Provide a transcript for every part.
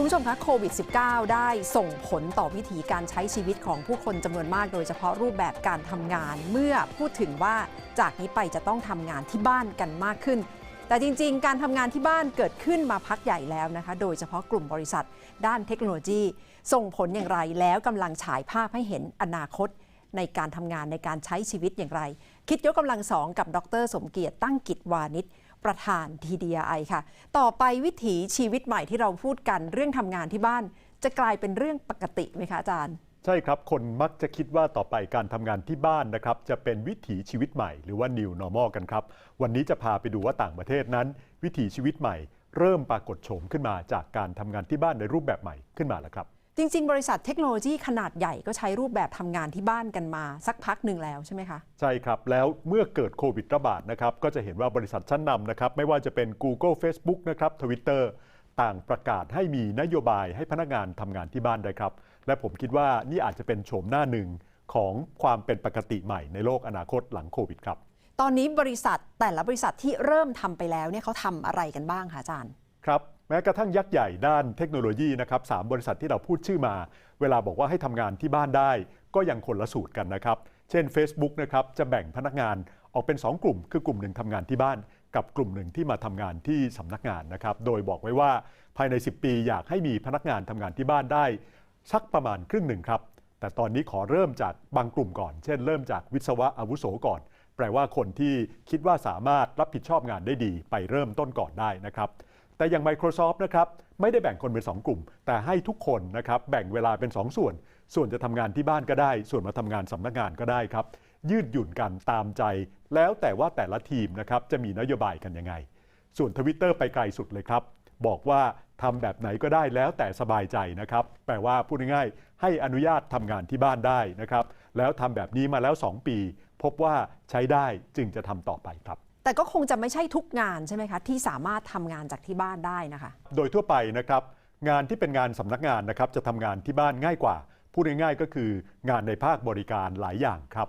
คุณผู้ชมคะโควิด -19 ได้ส่งผลต่อวิถีการใช้ชีวิตของผู้คนจำนวนมาก โดยเฉพาะรูปแบบการทำงาน เมื่อพูดถึงว่าจากนี้ไปจะต้องทำงานที่บ้านกันมากขึ้น แต่จริง ๆ การทำงานที่บ้านเกิดขึ้นมาพักใหญ่แล้วนะคะ โดยเฉพาะกลุ่มบริษัท ด้านเทคโนโลยี ส่งผลอย่างไรแล้วกำลังฉายภาพให้เห็นอนาคต ในการทำงานในการใช้ชีวิตอย่างไร คิดยกกำลังสองกับดร สมเกียรติตั้งกิจวานิช ประธาน TDI ค่ะ ต่อไปวิถีชีวิตใหม่ที่เราพูดกันเรื่องทำงานที่บ้าน จะกลายเป็นเรื่องปกติไหมคะอาจารย์ ใช่ครับ คนมักจะคิดว่าต่อไปการทำงานที่บ้านนะครับ จะเป็นวิถีชีวิตใหม่หรือว่า new normal กันครับ วันนี้จะพาไปดูว่าต่างประเทศนั้น วิถีชีวิตใหม่ เริ่มปรากฏโฉมขึ้นมาจากการทำงานที่บ้านในรูปแบบใหม่ขึ้นมาแล้วครับ จริง ๆ บริษัทเทคโนโลยีขนาดใหญ่ก็ใช้รูปแบบทำงานที่บ้านกันมา สักพักหนึ่งแล้วใช่ไหมคะ ใช่ครับ แล้วเมื่อเกิดโควิดระบาดนะครับก็จะเห็นว่าบริษัทชั้นนำนะครับไม่ว่าจะเป็น Google Facebook นะครับ Twitter ต่างประกาศให้มีนโยบายให้พนักงานทำงานที่บ้านได้ครับ และผมคิดว่านี่อาจจะเป็นโฉมหน้าหนึ่งของความเป็นปกติใหม่ในโลกอนาคตหลังโควิดครับ ตอนนี้บริษัทแต่ละบริษัทที่เริ่มทำไปแล้วเนี่ยเขาทำอะไรกันบ้างคะอาจารย์ ครับ แม้กระทั่งยักษ์ใหญ่ด้านเทคโนโลยีนะครับสามบริษัทที่เราพูดชื่อมา เวลาบอกว่าให้ทำงานที่บ้านได้ ก็ยังคนละสูตรกันนะครับ เช่น Facebook นะครับจะแบ่งพนักงานออกเป็น 2 กลุ่ม คือกลุ่มหนึ่งทำงานที่บ้าน กับกลุ่มหนึ่งที่มาทำงานที่สำนักงานนะครับ โดยบอกไว้ว่าภายใน 10 ปีอยากให้มีพนักงานทำงานที่บ้านได้ สักประมาณครึ่งหนึ่งครับแต่ตอนนี้ขอเริ่มจากบางกลุ่มก่อน เช่น เริ่มจากวิศวะอาวุโสก่อน แปลว่าคนที่คิดว่าสามารถรับผิดชอบงานได้ดี ไปเริ่มต้นก่อนได้นะครับ แต่อย่าง Microsoft นะครับไม่ได้แบ่งคนเป็น 2 กลุ่ม แต่ให้ทุกคนนะครับแบ่งเวลาเป็น 2 ส่วน ส่วนจะทำงานที่บ้านก็ได้ ส่วนมาทำงานสำนักงานก็ได้ครับ ยืดหยุ่นกันตามใจ แล้วแต่ว่าแต่ละทีมนะครับจะมีนโยบายกันยังไง ส่วนทวิตเตอร์ไปไกลสุดเลยครับ บอกว่าทำแบบไหนก็ได้แล้วแต่สบายใจนะครับ แปลว่าพูดง่ายๆ ให้อนุญาตทำงานที่บ้านได้นะครับ แล้วทำแบบนี้มาแล้ว 2 ปี พบว่าใช้ได้จึงจะทำต่อไปครับ แต่ก็คงจะไม่ใช่ทุกงานใช่ไหมคะ ที่สามารถทำงานจากที่บ้านได้นะคะ โดยทั่วไปนะครับงานที่เป็นงานสำนักงานนะครับจะทำงานที่บ้านง่ายกว่า พูดง่ายๆก็คืองานในภาคบริการหลายอย่างครับ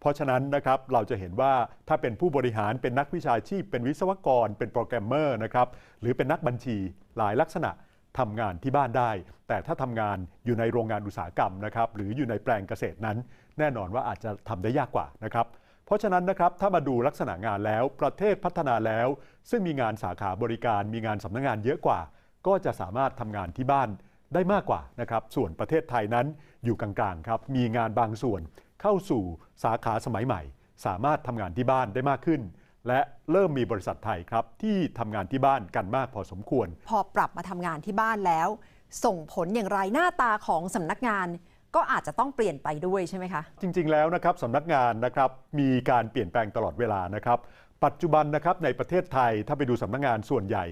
เพราะฉะนั้นนะครับเราจะเห็นว่าถ้าเป็นผู้บริหารเป็นนักวิชาชีพ เป็นวิศวกร เป็นโปรแกรมเมอร์นะครับหรือเป็นนักบัญชีหลายลักษณะทำงานที่บ้านได้ แต่ถ้าทำงานอยู่ในโรงงานอุตสาหกรรมนะครับหรืออยู่ในแปลงเกษตรนั้น แน่นอนว่าอาจจะทำได้ยากกว่านะครับ เพราะฉะนั้นนะครับถ้ามาดูลักษณะงานแล้วประเทศพัฒนาแล้ว ซึ่งมีงานสาขาบริการมีงานสำนักงานเยอะกว่า ก็จะสามารถทำงานที่บ้านได้มากกว่านะครับส่วนประเทศไทยนั้นอยู่กลางๆครับมีงานบางส่วนเข้าสู่สาขาสมัยใหม่ สามารถทำงานที่บ้านได้มากขึ้น และเริ่มมีบริษัทไทยครับที่ทำงานที่บ้านกันมากพอสมควร พอปรับมาทำงานที่บ้านแล้ว ส่งผลอย่างไรหน้าตาของสำนักงาน ก็อาจจะต้องเปลี่ยนไปด้วยใช่ไหมคะ จริง ๆ แล้วนะครับสำนักงานนะครับมีการเปลี่ยนแปลงตลอดเวลานะครับ ปัจจุบันนะครับในประเทศไทยถ้าไปดูสำนักงานส่วนใหญ่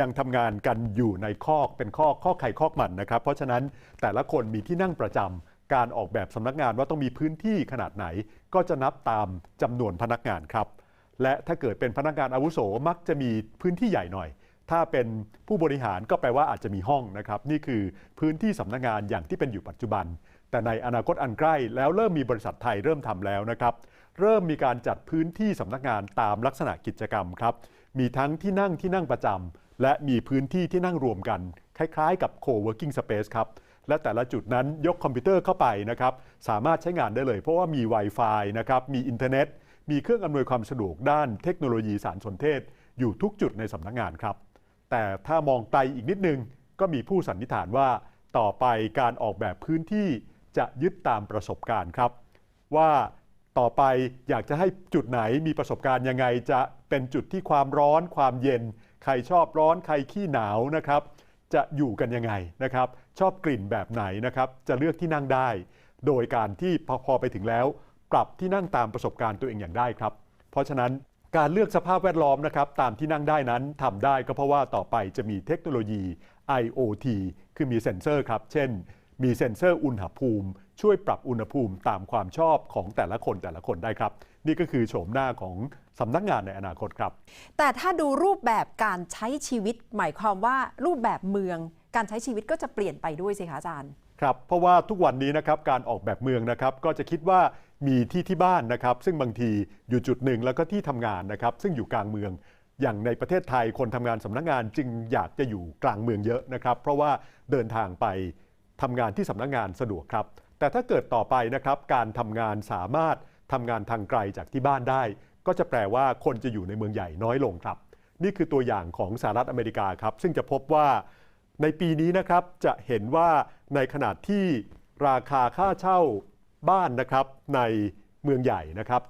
ยังทำงานกันอยู่ในคอกเป็นคอกคอกไข่คอกมันนะครับ เพราะฉะนั้นแต่ละคนมีที่นั่งประจำการออกแบบสำนักงานว่าต้องมีพื้นที่ขนาดไหน ก็จะนับตามจำนวนพนักงานครับ และถ้าเกิดเป็นพนักงานอาวุโสมักจะมีพื้นที่ใหญ่หน่อย ถ้าเป็นผู้บริหารก็แปลว่าอาจจะมีห้องนะครับ นี่คือพื้นที่สำนักงานอย่างที่เป็นอยู่ปัจจุบัน แต่ในอนาคตอันใกล้แล้วเริ่มมีบริษัทไทยเริ่มทำแล้วนะครับ เริ่มมีการจัดพื้นที่สำนักงานตามลักษณะกิจกรรมครับ มีทั้งที่นั่งที่นั่งประจำและมีพื้นที่ที่นั่งรวมกัน คล้ายๆ กับ co-working space ครับและแต่ละจุดนั้นยกคอมพิวเตอร์เข้าไปนะครับ สามารถใช้งานได้เลย เพราะว่ามี Wi-Fi นะครับ มีอินเทอร์เน็ต มีเครื่องอำนวยความสะดวกด้านเทคโนโลยีสารสนเทศ อยู่ทุกจุดในสำนักงานครับ แต่ถ้ามองไกลอีกนิดนึง ก็มีผู้สันนิษฐานว่าต่อไปการออกแบบพื้นที่จะยึดตามประสบการณ์ครับ ว่าต่อไปอยากจะให้จุดไหนมีประสบการณ์ยังไง จะเป็นจุดที่ความร้อนความเย็น ใครชอบร้อนใครขี้หนาวนะครับ จะอยู่กันยังไงนะครับ ชอบกลิ่นแบบไหนนะครับ จะเลือกที่นั่งได้ โดยการที่พอพอไปถึงแล้ว ปรับที่นั่งตามประสบการณ์ตัวเองอย่างได้ครับ เพราะฉะนั้น การเลือกสภาพแวดล้อมนะครับตามที่นั่งได้นั้นทำได้ก็เพราะว่าต่อไปจะมีเทคโนโลยี IoT คือมีเซ็นเซอร์ครับ เช่น มีเซ็นเซอร์อุณหภูมิ ช่วยปรับอุณหภูมิตามความชอบของแต่ละคนแต่ละคนได้ครับ นี่ก็คือโฉมหน้าของสำนักงานในอนาคตครับ แต่ถ้าดูรูปแบบการใช้ชีวิต หมายความว่ารูปแบบเมือง การใช้ชีวิตก็จะเปลี่ยนไปด้วยสิคะอาจารย์ ครับ เพราะว่าทุกวันนี้นะครับการออกแบบเมืองนะครับก็จะคิดว่า มีที่ที่บ้านนะครับ ซึ่งบางทีอยู่จุดหนึ่งแล้วก็ที่ทำงานนะครับ ซึ่งอยู่กลางเมือง อย่างในประเทศไทยคนทำงานสำนักงานจึงอยากจะอยู่กลางเมืองเยอะนะครับ เพราะว่าเดินทางไปทำงานที่สำนักงานสะดวกครับ แต่ถ้าเกิดต่อไปนะครับการทำงานสามารถทำงานทางไกลจากที่บ้านได้ ก็จะแปลว่าคนจะอยู่ในเมืองใหญ่น้อยลงครับ นี่คือตัวอย่างของสหรัฐอเมริกาครับ ซึ่งจะพบว่าในปีนี้นะครับจะเห็นว่าในขณะที่ราคาค่าเช่า บ้านนะครับในเมืองใหญ่นะครับ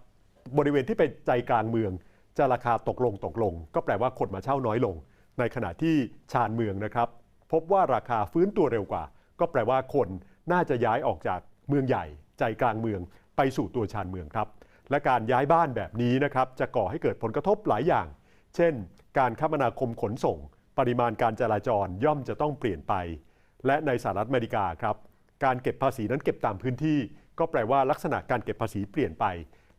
บริเวณที่เป็นใจกลางเมืองจะราคาตกลงตกลง ก็แปลว่าคนมาเช่าน้อยลง ในขณะที่ชานเมืองนะครับ พบว่าราคาฟื้นตัวเร็วกว่า ก็แปลว่าคนน่าจะย้ายออกจากเมืองใหญ่ ใจกลางเมือง ไปสู่ตัวชานเมืองครับ และการย้ายบ้านแบบนี้นะครับจะก่อให้เกิดผลกระทบหลายอย่าง เช่น การคมนาคมขนส่ง ปริมาณการจราจรย่อมจะต้องเปลี่ยนไป และในสหรัฐอเมริกาครับการเก็บภาษีนั้นเก็บตามพื้นที่ ก็แปลว่าลักษณะการเก็บภาษีเปลี่ยนไป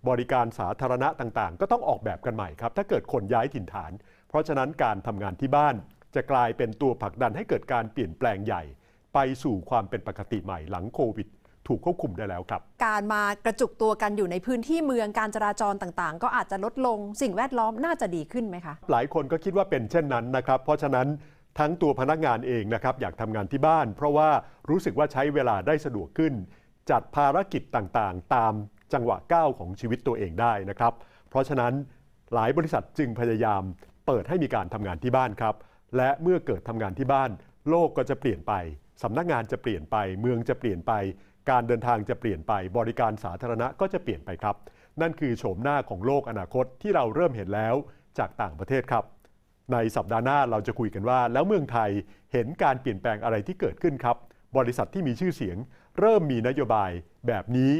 บริการสาธารณะต่างๆ ก็ต้องออกแบบกันใหม่ครับ ถ้าเกิดคนย้ายถิ่นฐาน เพราะฉะนั้นการทำงานที่บ้าน จะกลายเป็นตัวผลักดันให้เกิดการเปลี่ยนแปลงใหญ่ ไปสู่ความเป็นปกติใหม่หลังโควิดถูกควบคุมได้แล้วครับ การมากระจุกตัวกันอยู่ในพื้นที่เมืองการจราจรต่างๆ ก็อาจจะลดลงสิ่งแวดล้อมน่าจะดีขึ้นไหมคะ หลายคนก็คิดว่าเป็นเช่นนั้นนะครับ เพราะฉะนั้นทั้งตัวพนักงานเองนะครับอยากทำงานที่บ้าน เพราะว่ารู้สึกว่าใช้เวลาได้สะดวกขึ้น จัดภารกิจต่างๆ ตามจังหวะก้าวของชีวิตตัวเองได้นะครับ เพราะฉะนั้นหลายบริษัทจึงพยายามเปิดให้มีการทำงานที่บ้านครับ และเมื่อเกิดทำงานที่บ้าน โลกก็จะเปลี่ยนไปสำนักงานจะเปลี่ยนไป เมืองจะเปลี่ยนไป การเดินทางจะเปลี่ยนไป บริการสาธารณะก็จะเปลี่ยนไปครับ นั่นคือโฉมหน้าของโลกอนาคตที่เราเริ่มเห็นแล้วจากต่างประเทศครับ ในสัปดาห์หน้าเราจะคุยกันว่า แล้วเมืองไทยเห็นการเปลี่ยนแปลงอะไรที่เกิดขึ้นครับ บริษัทที่มีชื่อเสียง เริ่มมีนโยบายแบบนี้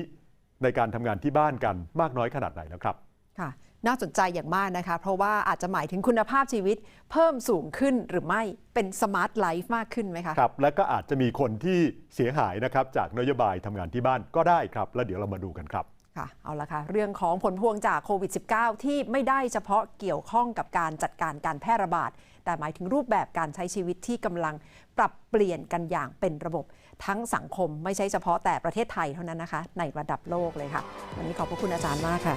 ในการทำงานที่บ้านกันมากน้อยขนาดไหนแล้วครับ ค่ะ น่าสนใจอย่างมากนะคะ เพราะว่าอาจจะหมายถึงคุณภาพชีวิต เพิ่มสูงขึ้นหรือไม่เป็นสมาร์ทไลฟ์มากขึ้นไหมคะ ครับ และก็อาจจะมีคนที่เสียหายนะครับจากนโยบายทำงานที่บ้านก็ได้ครับ แล้วเดี๋ยวเรามาดูกันครับค่ะเอาละค่ะ เรื่องของผลพวงจากโควิด -19 ที่ไม่ได้เฉพาะเกี่ยวข้องกับการจัดการการแพร่ระบาด แต่หมายถึงรูปแบบการใช้ชีวิตที่กำลังปรับเปลี่ยนกันอย่างเป็นระบบทั้งสังคมไม่ใช่เฉพาะแต่ประเทศไทยเท่านั้นนะคะ ในระดับโลกเลยค่ะ วันนี้ขอบพระคุณอาจารย์มากค่ะ